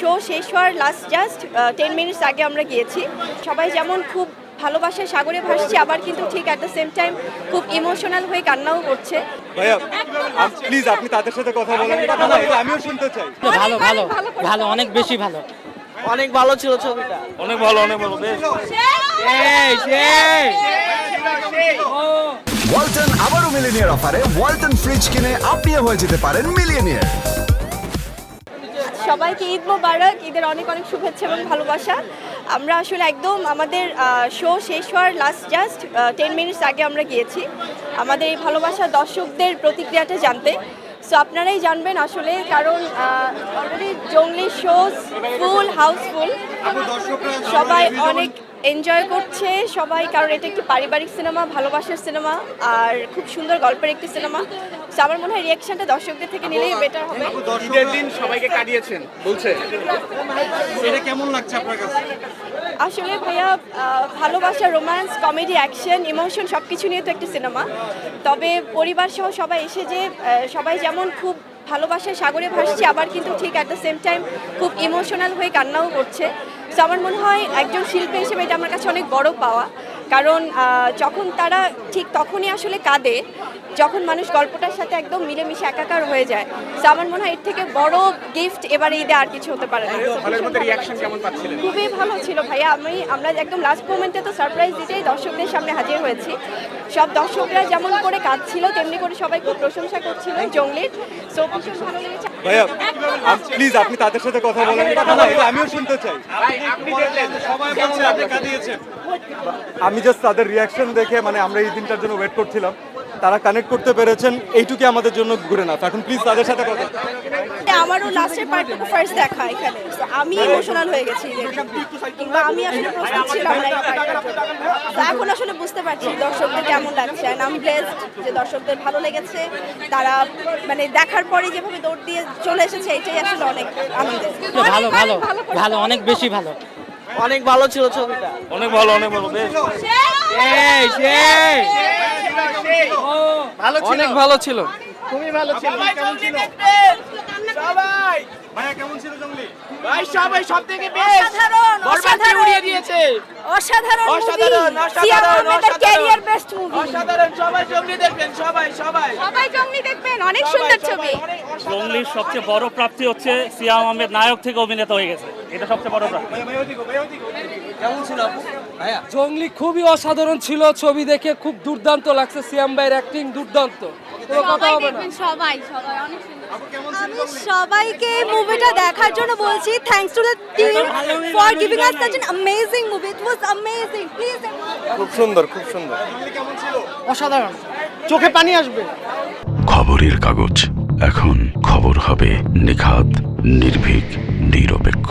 Show শেষ হওয়ার last just ten minutes আগে আমরা গিয়েছি। সবাই যেমন খুব ভালোবাসার সাগরে ভাসছে আবার কিন্তু ঠিক অ্যাট দ্য সেম টাইম খুব ইমোশনাল হয়ে কান্নাও করছে। ভাইয়া প্লিজ আপনি তাদের সাথে কথা বলেন। আমিও শুনতে চাই। ভালো ভালো ভালো ভালো অনেক বেশি ভালো। অনেক ভালো ছিল ছবিটা। অনেক ভালো অনেক ভালো বেশ। ওয়ালটন আবারও মিলিনিয়ার অফারে ওয়ালটন ফ্রিজ কিনে আপনিও হয়ে যেতে পারেন মিলিয়নিয়ার। সবাইকে ঈদ মোবারক ঈদের অনেক অনেক শুভেচ্ছা এবং ভালোবাসা। আমরা আসলে একদম আমাদের শো শেষ হওয়ার লাস্ট জাস্ট টেন মিনিটস আগে আমরা গিয়েছি। আমাদের এই ভালোবাসা দর্শকদের প্রতিক্রিয়াটা জানতে। সো আপনারাই জানবেন আসলে কারণ already Jongli shows full houseful সবাই অনেক এনজয় করছে সবাই কারণ এটা একটি পারিবারিক সিনেমা ভালোবাসার সিনেমা আর খুব সুন্দর গল্পের একটি সিনেমা। সো আমার মনে হয় রিয়াকশনটা দর্শকদের থেকে নিলেই বেটার হবে। ঈদের দিন সবাইকে কাটিয়েছেন বলছে। এটা কেমন লাগছে আপনার কাছে? আসলে ভাইয়া ভালোবাসা রোম্যান্স কমেডি অ্যাকশন ইমোশন সব কিছু নিয়ে তো একটা সিনেমা। তবে পরিবার সহ সবাই এসে যে সবাই যেমন খুব ভালোবাসার সাগরে ভাসছে আবার কিন্তু ঠিক অ্যাট দ্য সেম টাইম খুব ইমোশনাল হয়ে কান্নাও করছে। আমার মনে হয় একজন শিল্পী হিসেবে এটা আমার কাছে অনেক বড় পাওয়া। কারণ যখন তারা ঠিক তখনই আসলে কাঁদে যখন মানুষ গল্পটার সাথে একদম মিলেমিশে একাকার হয়ে যায়। সো আমার মনে হয় এর থেকে বড় গিফট এবারে ঈদে আর কিছু হতে পারে না। খুবই ভালো ছিল ভাইয়া। আমি আমরা একদম লাস্ট মোমেন্টে তো সারপ্রাইজ দিতেই দর্শকদের সামনে হাজির হয়েছি। সব দর্শকরা যেমন করে কাঁদছিল তেমনি করে সবাই খুব প্রশংসা করছিল জঙ্গলির। সো ভীষণ ভালো লেগেছে। ভাইয়া প্লিজ আপনি তাদের সাথে কথা বলেন। আমিও শুনতে চাই। ভাই আমি জাস্ট তাদের রিয়াকশন দেখে মানে আমরা এই দিনটার জন্য ওয়েট করছিলাম। তারা কানেক্ট করতে পেরেছেন এইটুকুই আমাদের জন্য ঘুরে না এখন প্লিজ তাদের সাথে কথা আমারও লাস্টের পার্টটুকু ফার্স্ট দেখা এখানে। আমি ইমোশনাল হয়ে গেছি কিংবা আমি আসলে প্রস্তুত ছিলাম না এখন আসলে বুঝতে পারছি দর্শকদের কেমন লাগছে। অ্যান্ড আমি ব্লেসড যে দর্শকদের ভালো লেগেছে। তারা মানে দেখার পরে যেভাবে দৌড় দিয়ে চলে এসেছে এটাই আসলে অনেক আনন্দের। ভালো ভালো ভালো অনেক বেশি ভালো। অনেক ভালো ছিল ছবিটা। অনেক ভালো অনেক ভালো বেশ। ভালো ছিল। অনেক ভালো ছিল। খুবই ভালো ছিল। ছিল সবাই। ভাইয়া কেমন ছিল জঙ্গলি? ভাই সবাই সব থেকে বেস্ট অসাধারণ, বরবাদকে উড়িয়ে দিয়েছে। অসাধারণ অসাধারণ, অসাধারণ, অসাধারণ। ক্যারিয়ার বেস্ট মুভি অসাধারণ সবাই জঙ্গলি দেখবেন সবাই সবাই। সবাই জঙ্গলি দেখবেন অনেক সুন্দর ছবি। জঙ্গলির সবচেয়ে বড় প্রাপ্তি হচ্ছে সিয়াম আহমেদ নায়ক থেকে অভিনেতা হয়ে গেছে। এটা সবচেয়ে বড় প্রাপ্তি। জঙ্গলি খুবই অসাধারণ ছিল ছবি দেখে খুব দুর্দান্ত লাগছে সিয়াম ভাইয়ের অ্যাক্টিং দুর্দান্ত। কোনো কথা সবাই হবে না সবাই সবাই অনেক আমি সবাইকে এই মুভিটা দেখার জন্য বলছি। Thanks to the team for giving us such an amazing movie it was amazing please খুব সুন্দর খুব সুন্দর। অসাধারণ। চোখে পানি আসবে। খবরের কাগজ। এখন খবর হবে নিখাত নির্ভীক নিরপেক্ষ।